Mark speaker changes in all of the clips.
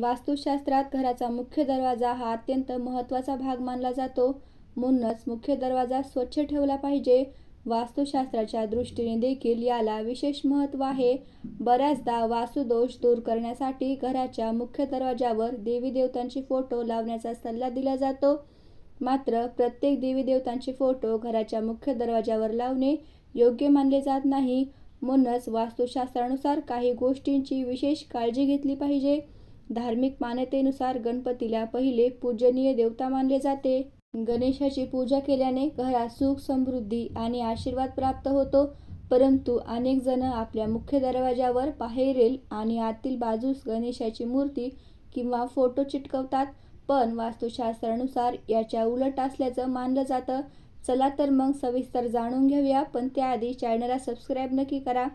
Speaker 1: वास्तुशास्त्रात घराचा मुख्य दरवाजा हा अत्यंत महत्त्वाचा भाग मानला जातो. म्हणूनच मुख्य दरवाजा स्वच्छ ठेवला पाहिजे. वास्तुशास्त्राच्या दृष्टीने देखील याला विशेष महत्त्व आहे. बऱ्याचदा वास्तुदोष दूर करण्यासाठी घराच्या मुख्य दरवाजावर देवी देवतांचे फोटो लावण्याचा सल्ला दिला जातो. मात्र प्रत्येक देवी देवतांचे फोटो घराच्या मुख्य दरवाजावर लावणे योग्य मानले जात नाही. म्हणूनच वास्तुशास्त्रानुसार काही गोष्टींची विशेष काळजी घेतली पाहिजे. धार्मिक मान्यतेनुसार गणपतीला पहिले पूजनीय देवता मानले जाते. गणेशाची पूजा केल्याने घरात सुख समृद्धी आणि आशीर्वाद प्राप्त होतो. परंतु अनेक जण आपल्या मुख्य दरवाजावर बाहेरील आणि आतील बाजूस गणेशाची मूर्ती किंवा फोटो चिटकवतात. पण वास्तुशास्त्रानुसार याच्या उलट असल्याचं मानलं जातं. चला तर मग सविस्तर जाणून घेऊया पण त्याआधी चॅनलला सबस्क्राईब नक्की करा.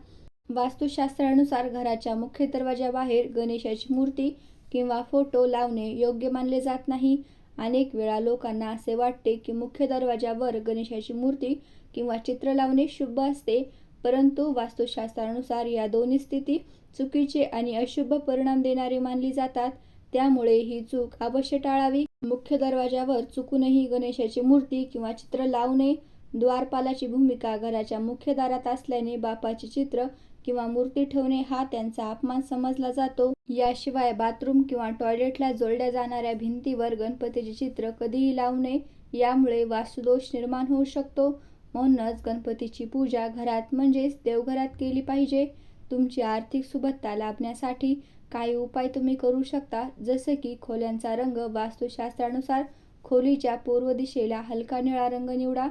Speaker 1: वास्तुशास्त्रानुसार घराच्या मुख्य दरवाजाबाहेर गणेशाची मूर्ती किंवा फोटो लावणे योग्य मानले जात नाही. अनेक वेळा लोकांना असे वाटते की मुख्य दरवाजावर गणेशाची मूर्ती किंवा चित्र लावणे शुभ असते परंतु वास्तुशास्त्रानुसार या दोन्ही स्थिती चुकीचे आणि अशुभ परिणाम देणारे मानली जातात. त्यामुळे ही चूक अवश्य टाळावी. मुख्य दरवाजावर चुकूनही गणेशाची मूर्ती किंवा चित्र लावू नये द्वारपालाची भूमिका घराच्या मुख्य दारात असल्याने बापाचे चित्र किंवा मूर्ती ठेवणे हा त्यांचा अपमान समजला जातो. याशिवाय बाथरूम किंवा टॉयलेटला जोडल्या जाणाऱ्या भिंतीवर गणपतीचे चित्र कधीही लावू नये यामुळे वास्तुदोष निर्माण होऊ शकतो. म्हणूनच गणपतीची पूजा घरात म्हणजेच देवघरात केली पाहिजे. तुमची आर्थिक सुबत्ता लाभण्यासाठी काही उपाय तुम्ही करू शकता जसे की खोल्यांचा रंग वास्तुशास्त्रानुसार खोलीच्या पूर्व दिशेला हलका निळा रंग निवडा.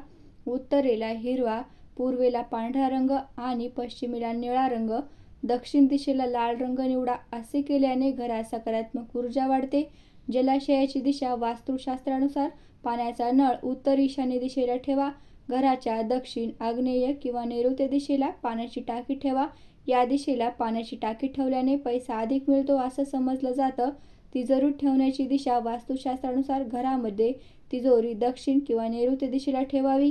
Speaker 1: उत्तरेला हिरवा पूर्वेला पांढरा रंग आणि पश्चिमेला निळा रंग. दक्षिण दिशेला लाल रंग निवडा असे केल्याने घरात सकारात्मक ऊर्जा वाढते. जलाशयाची दिशा वास्तुशास्त्रानुसार पाण्याचा नळ उत्तर ईशान्य दिशेला ठेवा. घराच्या दक्षिण आग्नेय किंवा नैऋत्य दिशेला पाण्याची टाकी ठेवा. या दिशेला पाण्याची टाकी ठेवल्याने पैसा अधिक मिळतो असं समजलं जातं. तिजोरीत ठेवण्याची दिशा वास्तुशास्त्रानुसार घरामध्ये तिजोरी दक्षिण किंवा नैऋत्य दिशेला ठेवावी.